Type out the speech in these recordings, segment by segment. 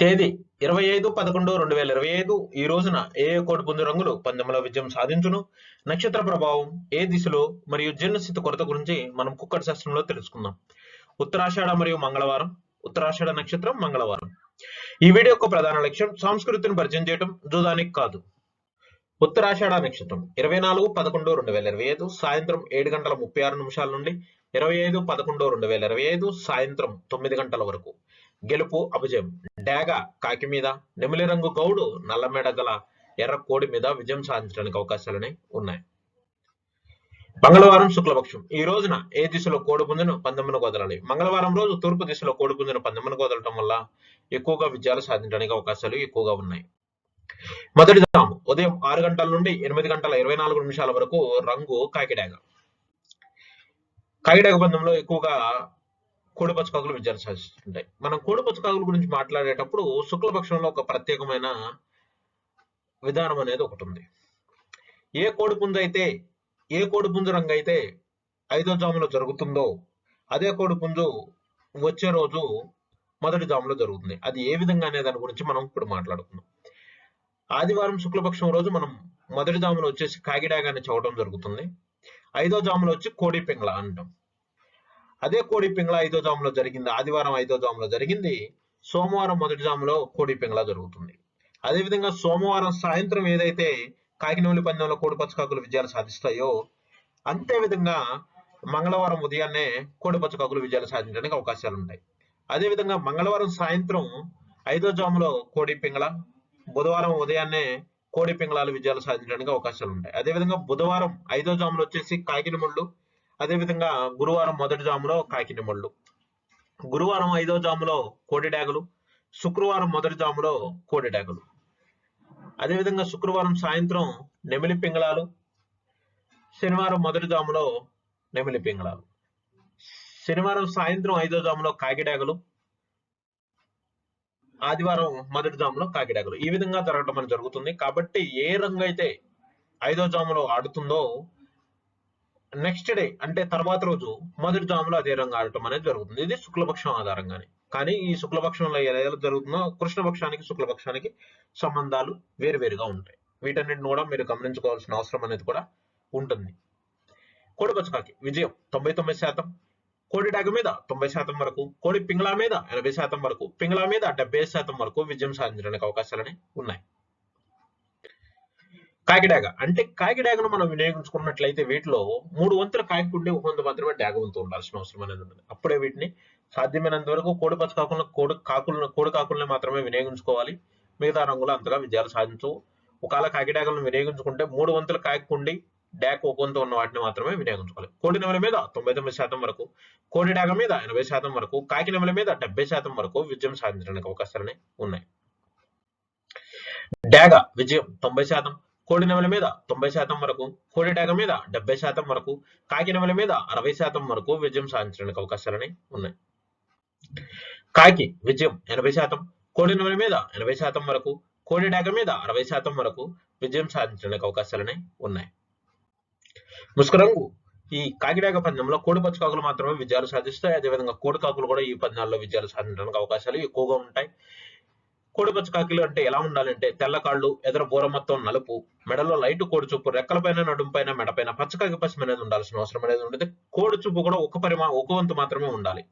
తేదీ ఇరవై ఐదు పదకొండు రెండు వేల ఇరవై ఐదు. ఈ రోజున ఏ కోటి కోడి పుంజు రంగులు పందెంలో విజయం సాధించును? నక్షత్ర ప్రభావం ఏ దిశలో మరియు జీర్ణస్థితి కొరత గురించి మనం కుక్కటి శాస్త్రంలో తెలుసుకుందాం. ఉత్తరాషాఢ మరియు మంగళవారం. ఉత్తరాషాఢ నక్షత్రం మంగళవారం. ఈ వీడియో యొక్క ప్రధాన లక్ష్యం సంస్కృతిని పరిచయం చేయడం జూదానికి కాదు. ఉత్తరాషాఢ నక్షత్రం. ఇరవై నాలుగు పదకొండు రెండు వేల ఇరవై ఐదు. సాయంత్రం ఏడు గంటల ముప్పై ఆరు నిమిషాల నుండి ఇరవై ఐదు పదకొండు రెండు వేల ఇరవై ఐదు సాయంత్రం తొమ్మిది గంటల వరకు. గెలుపు అపజయం. డాగ కాకి మీద నెమిలి రంగు గౌడు నల్లమెడ గల ఎర్ర కోడి మీద విజయం సాధించడానికి అవకాశాలని ఉన్నాయి. మంగళవారం శుక్లపక్షం. ఈ రోజున ఏ దిశలో కోడిపుంజును పందెమ్మను కొదలాలి? మంగళవారం రోజు తూర్పు దిశలో కోడిపుంజును పందెమ్మను కొదలటం వల్ల ఎక్కువగా విజయాలు సాధించడానికి అవకాశాలు ఎక్కువగా ఉన్నాయి. మొదటి దాము ఉదయం ఆరు గంటల నుండి ఎనిమిది గంటల ఇరవై నాలుగు నిమిషాల వరకు రంగు కాకిడాగ కాకిడాగ పందెంలో ఎక్కువగా కోడిపచ్చకాకులు పచ్చకాకులు విజయాలు మనం కోడిపచ్చకాకుల గురించి మాట్లాడేటప్పుడు శుక్లపక్షంలో ఒక ప్రత్యేకమైన విధానం అనేది ఒకటి ఉంది ఏ కోడి పుంజు అయితే ఏ కోడి పుంజు రంగు అయితే ఐదో జాములో జరుగుతుందో అదే కోడి పుంజు వచ్చే రోజు మొదటి జాములో జరుగుతుంది. అది ఏ విధంగా అనే దాని గురించి మనం ఇప్పుడు మాట్లాడుకుందాం. ఆదివారం శుక్లపక్షం రోజు మనం మొదటి జాములో వచ్చేసి కాగిడాగాన్ని చదవడం జరుగుతుంది. ఐదో జాములో వచ్చి కోడి పింగళ అంటాం. అదే కోడి పింగళ ఐదో జాములో జరిగింది. ఆదివారం ఐదో జాములో జరిగింది. సోమవారం మొదటి జాములో కోడి పింగళ జరుగుతుంది. అదేవిధంగా సోమవారం సాయంత్రం ఏదైతే కాకినూలి పందెంలో కోడి పచ్చకాకులు విజయాలు సాధిస్తాయో అంతే విధంగా మంగళవారం ఉదయాన్నే కోడి పచ్చకాకులు విజయాలు సాధించడానికి అవకాశాలు ఉంటాయి. అదేవిధంగా మంగళవారం సాయంత్రం ఐదో జాములో కోడి పింగళ బుధవారం ఉదయాన్నే కోడి పింగళాలు విజయాలు సాధించడానికి అవకాశాలు ఉంటాయి. అదేవిధంగా బుధవారం ఐదో జాములు వచ్చేసి కాకిని అదేవిధంగా గురువారం మొదటి జాములో కాకినిమళ్ళు గురువారం ఐదో జాములో కోడిడాగులు శుక్రవారం మొదటి జాములో కోడిడాగులు అదేవిధంగా శుక్రవారం సాయంత్రం నెమిలి పింగళాలు శనివారం మొదటి జాములో నెమిలి పింగళాలు. శనివారం సాయంత్రం ఐదో జాములో కాకిడాగులు ఆదివారం మొదటి జాములో కాకిడాకులు ఈ విధంగా జరగటం జరుగుతుంది. కాబట్టి ఏ రంగు అయితే ఐదో జాములో ఆడుతుందో నెక్స్ట్ డే అంటే తర్వాత రోజు మొదటి జాములో అదే రంగు ఆడటం అనేది జరుగుతుంది. ఇది శుక్లపక్షం ఆధారంగానే. కానీ ఈ శుక్లపక్షంలో ఏదైతే జరుగుతుందో కృష్ణపక్షానికి శుక్లపక్షానికి సంబంధాలు వేరువేరుగా ఉంటాయి. వీటన్నిటిని కూడా మీరు గమనించుకోవాల్సిన అవసరం అనేది కూడా ఉంటుంది. కోడిపచ్చకాకి విజయం తొంభై తొమ్మిది శాతం. కోడి డాగ మీద తొంభై శాతం వరకు కోడి పింగళా మీద ఎనభై శాతం వరకు పింగళా మీద డెబ్బై శాతం వరకు విజయం సాధించడానికి అవకాశాలని ఉన్నాయి. కాకిడాగ అంటే కాకిడాగను మనం వినియోగించుకున్నట్లయితే వీటిలో మూడు వంతుల కాకి ఉండి ఒక వంతు మాత్రమే డాగ వంతు ఉండాల్సిన అవసరం అనేది ఉంటుంది అప్పుడే వీటిని సాధ్యమైనంత వరకు కోడి పచ్చ కాకులను కోడి కాకులను కోడి కాకుల్ని మాత్రమే వినియోగించుకోవాలి. మిగతా రంగులు అంతగా విజయాలు సాధించవు ఒకవేళ కాకిడాగలను వినియోగించుకుంటే మూడు వంతుల కాకి డాక్ ఒక వంతు ఉన్న వాటిని మాత్రమే వినియోగించుకోవాలి. కోడి నెమల మీద తొంభై తొమ్మిది శాతం వరకు కోడి డాగ మీద ఎనభై శాతం వరకు కాకి నెమల మీద డెబ్బై శాతం వరకు విజయం సాధించడానికి అవకాశాలనే ఉన్నాయి. డాగ విజయం తొంభై శాతం కోడి నెమల మీద తొంభై శాతం వరకు కోడి మీద డెబ్బై శాతం వరకు కాకి నెమల మీద అరవై శాతం వరకు విజయం సాధించడానికి అవకాశాలని ఉన్నాయి. కాకి విజయం ఎనభై శాతం కోడి నెమల మీద ఎనభై శాతం వరకు కోడి మీద అరవై శాతం వరకు విజయం సాధించడానికి అవకాశాలని ఉన్నాయి. ముసుకరంగు ఈ కాకిడాక పందెంలో కోడి పచ్చకాకులు మాత్రమే విజయాలు సాధిస్తాయి. అదేవిధంగా కోడి కాకులు కూడా ఈ పందాల్లో విజయాలు సాధించడానికి అవకాశాలు ఎక్కువగా ఉంటాయి. కోడిపచ్చ కాకిలు అంటే ఎలా ఉండాలంటే తెల్ల కాళ్ళు ఎదర బోర మొత్తం నలుపు మెడలో లైట్ కోడి చూపు రెక్కలపైన నడుంపైన మెడపైన పచ్చకాకి పశ్చిమ అనేది ఉండాల్సిన అవసరం అనేది ఉండదు. కోడి చూపు కూడా ఒక పరిమా ఒక వంతు మాత్రమే ఉండాలి.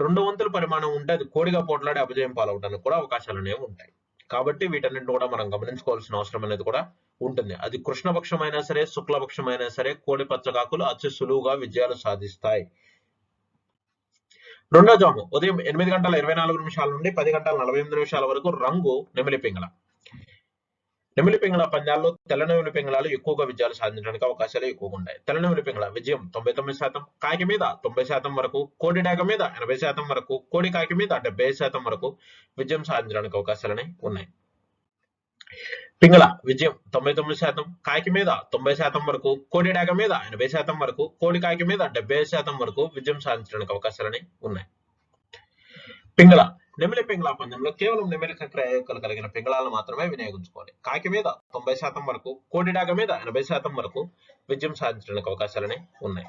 రెండు వంతుల పరిమాణం ఉంటే అది కోడిగా పోట్లాడి అపజయం పాలవడానికి కూడా అవకాశాలు అనేవి ఉంటాయి. కాబట్టి వీటన్నింటిని కూడా మనం గమనించుకోవాల్సిన అవసరం అనేది కూడా ఉంటుంది. అది కృష్ణపక్షమైనా అయినా సరే శుక్లపక్షమైనా అయినా సరే కోడి పచ్చకాకులు అతి సులువుగా విజయాలు సాధిస్తాయి. రెండో జాము ఉదయం ఎనిమిది గంటల ఇరవై నాలుగు నిమిషాల నుండి పది గంటల నలభై ఎనిమిది నిమిషాల వరకు రంగు నెమిలి పింగళ. నెమిలి పింగళ పందాల్లో తెల్ల నెమిలి పింగళాలు ఎక్కువగా విజయాలు సాధించడానికి అవకాశాలు ఎక్కువగా ఉన్నాయి. తెల్ల నెమిలి పింగళ విజయం తొంభై తొమ్మిది శాతం కాకి మీద తొంభై శాతం వరకు కోడి డాక మీద ఎనభై శాతం వరకు కోడి కాకి మీద డెబ్బై శాతం వరకు విజయం సాధించడానికి అవకాశాలనే ఉన్నాయి. పింగళ విజయం తొంభై తొమ్మిది శాతం కాకి మీద తొంభై శాతం వరకు కోడి డాగ మీద ఎనభై శాతం వరకు కోడి కాకి మీద డెబ్బై శాతం వరకు విజయం సాధించడానికి అవకాశాలని ఉన్నాయి. పింగళ నెమిలి పింగళ పందెంలో కేవలం నెమిలి ప్రయోగాలు కలిగిన పింగళాలను మాత్రమే వినియోగించుకోవాలి. కాకి మీద తొంభై శాతం వరకు కోడి డాగ మీద ఎనభై శాతం వరకు విజయం సాధించడానికి అవకాశాలని ఉన్నాయి.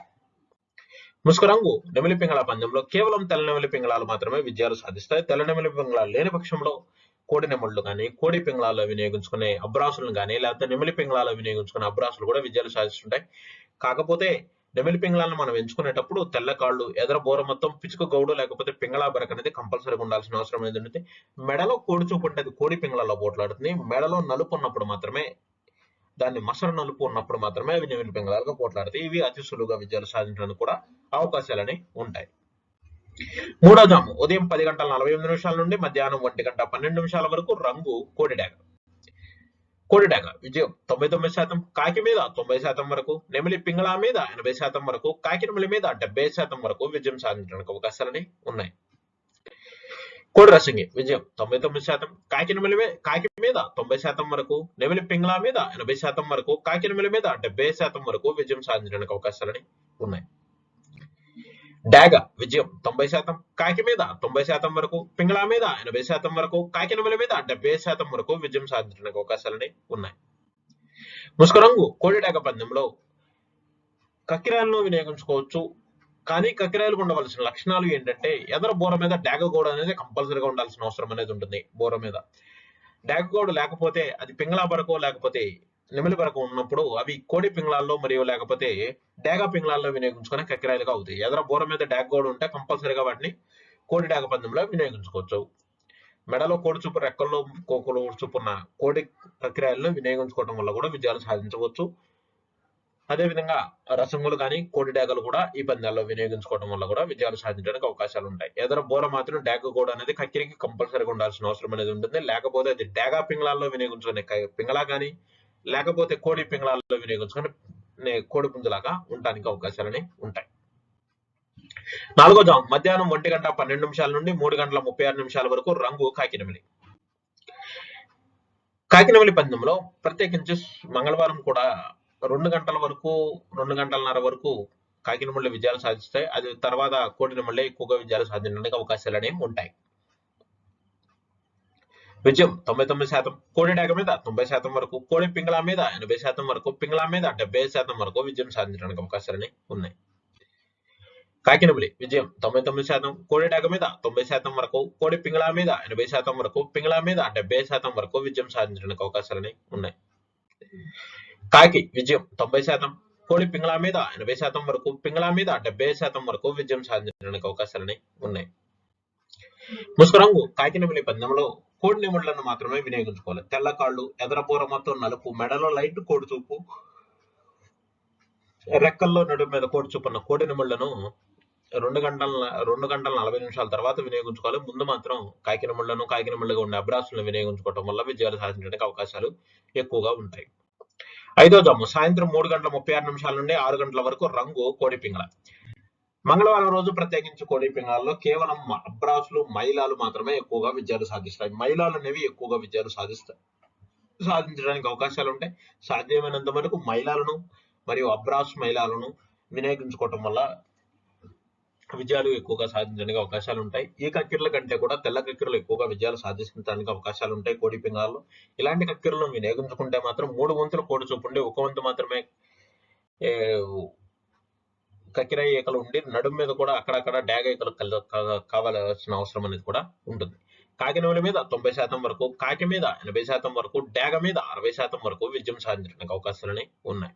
ముసుకు రంగు నెమిలి పింగళ పందెంలో కేవలం తెల్ల నెమిలి పింగళాలు మాత్రమే విజయాలు సాధిస్తాయి. తెల్ల నెమిలి పింగళాలు లేని పక్షంలో కోడి నెమళ్ళు కానీ కోడి పింగళాల్లో వినియోగించుకునే అబ్రాసులను కానీ లేకపోతే నెమిలి పింగళాల్లో వినియోగించుకునే అబ్రాసులు కూడా విజయాలు సాధిస్తుంటాయి. కాకపోతే నెమిలి పింగళాలను మనం ఎంచుకునేటప్పుడు తెల్ల కాళ్ళు ఎదర బోర మొత్తం పిచుక గౌడు లేకపోతే పింగళా బెరక అనేది కంపల్సరీగా ఉండాల్సిన అవసరం ఏంటంటే మెడలో కోడి చూపు అంటే అది కోడి పింగళాల్లో పోట్లాడుతుంది. మెడలో నలుపు ఉన్నప్పుడు మాత్రమే దాన్ని మసర నలుపు ఉన్నప్పుడు మాత్రమే అవి నెమిలి పింగళాలుగా పోట్లాడతాయి. ఇవి అతి సులువుగా విజయాలు సాధించడానికి కూడా అవకాశాలని ఉంటాయి. మూడో జాము ఉదయం పది గంటల నలభై ఎనిమిది నిమిషాల నుండి మధ్యాహ్నం ఒంటి గంట పన్నెండు నిమిషాల వరకు రంగు కోడిడాగ. కోడిడాగ. విజయం తొంభై తొమ్మిది శాతం కాకి మీద తొంభై శాతం వరకు నెమిలి పింగళ మీద ఎనభై శాతం వరకు కాకి నెమిలి మీద డెబ్బై శాతం వరకు విజయం సాధించడానికి అవకాశాలని ఉన్నాయి. కోడి రసింగి విజయం తొంభై తొమ్మిది శాతం కాకి నెమిలి మీద కాకి మీద తొంభై శాతం వరకు నెమిలి పింగళ మీద ఎనభై శాతం వరకు కాకి నెమిలి మీద డెబ్బై శాతం వరకు విజయం సాధించడానికి అవకాశాలని ఉన్నాయి. డాగ విజయం. తొంభై శాతం కాకి మీద తొంభై శాతం వరకు పింగళ మీద ఎనభై శాతం వరకు కాకినమల మీద డెబ్బై శాతం వరకు విజయం సాధించడానికి అవకాశాలని ఉన్నాయి. ముసుగు రంగు కోడి డాగ పందెంలో కక్కిరాలను వినియోగించుకోవచ్చు కానీ కక్కిరాయలకు ఉండవలసిన లక్షణాలు ఏంటంటే ఎదర బోర మీద డాగ గోడ అనేది కంపల్సరీగా ఉండాల్సిన అవసరం అనేది ఉంటుంది బోర మీద. డాగ గోడ లేకపోతే అది పింగళ వరకు లేకపోతే నెమిలి వరకు ఉన్నప్పుడు అవి కోడి పింగళాల్లో మరియు లేకపోతే డేగా పింగళాల్లో వినియోగించుకునే కక్కిరాయలుగా అవుతాయి. ఎదర బోర మీద డాగ్ గోడ ఉంటే కంపల్సరీగా వాటిని కోడి డాగ పందెంలో వినియోగించుకోవచ్చు. మెడలో కోడి చూపు రెక్కల్లో కోకులు చూపున్న కోడి కక్కిరాయలను వినియోగించుకోవడం వల్ల కూడా విజయాలు సాధించవచ్చు. అదేవిధంగా రసంగులు కానీ కోడి డాగలు కూడా ఈ పందాల్లో వినియోగించుకోవడం వల్ల కూడా విజయాలు సాధించడానికి అవకాశాలు ఉంటాయి. ఎదర బోర మాత్రం డాగ గోడ అనేది కక్కిరికి కంపల్సరీగా ఉండాల్సిన అవసరం అనేది ఉంటుంది. లేకపోతే అది డాగా పింగళాల్లో వినియోగించుకునే పింగళా కానీ లేకపోతే కోడి పింగళాల్లో వినియోగించుకుని కోడి పుంజులాగా ఉండడానికి అవకాశాలని ఉంటాయి. నాలుగో జాము మధ్యాహ్నం ఒంటి గంట పన్నెండు నిమిషాల నుండి మూడు గంటల ముప్పై ఆరు నిమిషాల వరకు రంగు కాకినమిలి కాకినమిలి పందెంలో ప్రత్యేకించి మంగళవారం కూడా రెండు గంటల వరకు రెండు గంటలన్నర వరకు కాకినమిళ్ళు విజయాలు సాధిస్తాయి. అది తర్వాత కోడినమిళ్ళే ఎక్కువగా విజయాలు సాధించడానికి అవకాశాలు అనేవి ఉంటాయి. విజయం తొంభై తొమ్మిది శాతం కోడి మీద తొంభై శాతం వరకు కోడి పింగళా మీద ఎనభై శాతం వరకు పింగళా మీద డెబ్బై శాతం వరకు విజయం సాధించడానికి అవకాశాలని ఉన్నాయి. కాకినబులి విజయం తొంభై తొమ్మిది శాతం కోడి మీద తొంభై శాతం వరకు కోడి పింగళా మీద ఎనభై శాతం వరకు పింగళా మీద డెబ్బై శాతం వరకు విజయం సాధించడానికి అవకాశాలని ఉన్నాయి. కాకి విజయం తొంభై శాతం కోడి పింగళా మీద ఎనభై శాతం వరకు పింగళా మీద డెబ్బై శాతం వరకు విజయం సాధించడానికి అవకాశాలని ఉన్నాయి. ముసుగు రంగు కాకినమిలి పందెంలో కోడి నిముళ్ళను మాత్రమే వినియోగించుకోవాలి. తెల్ల కాళ్ళు ఎదరపూర మొత్తం నలుపు మెడలో లైట్ కోడి చూపు రెక్కల్లో నడుము మీద కోడి చూపున్న కోడి నిముళ్ళను రెండు గంటల రెండు గంటల నలభై నిమిషాల తర్వాత వినియోగించుకోవాలి. ముందు మాత్రం కాకిన ముళ్ళను కాకిన ముళ్ళగా ఉండే అబ్రాసులను వినియోగించుకోవడం వల్ల విజయాలు సాధించడానికి అవకాశాలు ఎక్కువగా ఉంటాయి. ఐదో జమ్ము సాయంత్రం మూడు గంటల ముప్పై ఆరు నిమిషాల నుండి ఆరు గంటల వరకు రంగు కోడి పింగళ. మంగళవారం రోజు ప్రత్యేకించి కోడిపింగాల్లో కేవలం అబ్రాసులు మైలాలు మాత్రమే ఎక్కువగా విజయాలు సాధిస్తాయి. మైలాలు అనేవి ఎక్కువగా విజయాలు సాధిస్తాయి సాధించడానికి అవకాశాలు ఉంటాయి. సాధ్యమైనంత వరకు మైలాలను మరియు అబ్రాస్ మైలాలను వినియోగించుకోవటం వల్ల విజయాలు ఎక్కువగా సాధించడానికి అవకాశాలు ఉంటాయి. ఈ కక్కిర్ల కంటే కూడా తెల్ల కక్కిరలు ఎక్కువగా విజయాలు సాధించడానికి అవకాశాలు ఉంటాయి కోడి పింగాల్లో ఇలాంటి కక్కిరలను వినియోగించుకుంటే మాత్రం మూడు వంతులు కోడి చూపుండి ఒక వంతు మాత్రమే కకిర ఈకలు ఉండి నడుము మీద కూడా అక్కడక్కడ డాగ ఈకలు కల- కావాల్సిన అవసరం అనేది కూడా ఉంటుంది. కాకినవల మీద తొంభై శాతం వరకు కాకి మీద ఎనభై శాతం వరకు డాగ మీద అరవై శాతం వరకు విజయం సాధించడానికి అవకాశాలని ఉన్నాయి.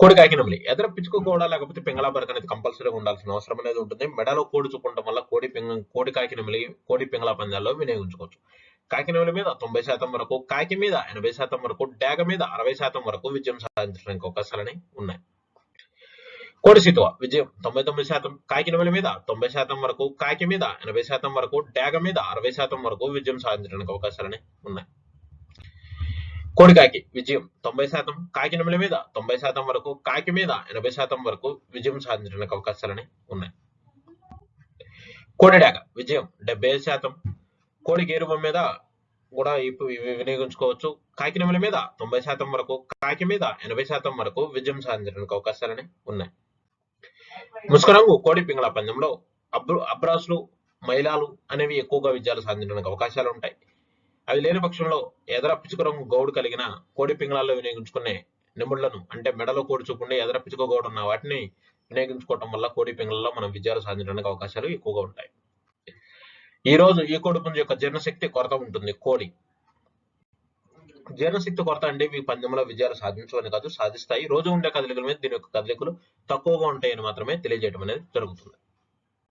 కోడి కాకినమలి ఎదర పిచ్చుకు కూడా లేకపోతే పింగళాబరక అనేది కంపల్సరీగా ఉండాల్సిన అవసరం అనేది ఉంటుంది. మెడలో కోడి చూపడం వల్ల కోడి పింగ కోడి కాకినమలి కోడి పింగళా పందాల్లో వినియోగించుకోవచ్చు. కాకినమలి మీద తొంభై శాతం వరకు కాకి మీద ఎనభై శాతం వరకు డ్యాగ మీద అరవై శాతం వరకు విజయం సాధించడానికి అవకాశాలని ఉన్నాయి. కోడి విజయం తొంభై తొమ్మిది శాతం కాకినమల మీద తొంభై శాతం వరకు కాకి మీద ఎనభై శాతం వరకు డాగ మీద అరవై శాతం వరకు విజయం సాధించడానికి అవకాశాలని ఉన్నాయి. కోడికాకి విజయం తొంభై శాతం కాకినమల మీద తొంభై శాతం వరకు కాకి మీద ఎనభై శాతం వరకు విజయం సాధించడానికి అవకాశాలని ఉన్నాయి. కోడిడాగ విజయం డెబ్బై ఐదు శాతం. కోడి గేరువ మీద కూడా వినియోగించుకోవచ్చు. కాకినమల మీద తొంభై శాతం వరకు కాకి మీద ఎనభై శాతం వరకు విజయం సాధించడానికి అవకాశాలని ఉన్నాయి. ముసుగు రంగు కోడి పింగళ పందెంలో అబ్రు అబ్రాసులు మైలాలు అనేవి ఎక్కువగా విజయాలు సాధించడానికి అవకాశాలు ఉంటాయి. అవి లేని పక్షంలో ఎదర పిచుక రంగు గౌడు కలిగిన కోడి పింగళాల్లో వినియోగించుకునే నిముళ్ళను అంటే మెడలో కోడి చూపుండి ఎదర పిచుక గౌడు ఉన్న వాటిని వినియోగించుకోవటం వల్ల కోడి పింగళలో మనం విజయాలు సాధించడానికి అవకాశాలు ఎక్కువగా ఉంటాయి. ఈ రోజు ఈ కోడి పుంజు యొక్క జీర్ణశక్తి కొరత ఉంటుంది. కోడి జీర్ణశక్తి కొరత అంటే మీ పందెంలో విజయాలు సాధించవని కాదు సాధిస్తాయి. రోజు ఉండే కదలికల మీద దీని యొక్క కదలికలు తక్కువగా ఉంటాయని మాత్రమే తెలియజేయడం అనేది జరుగుతుంది.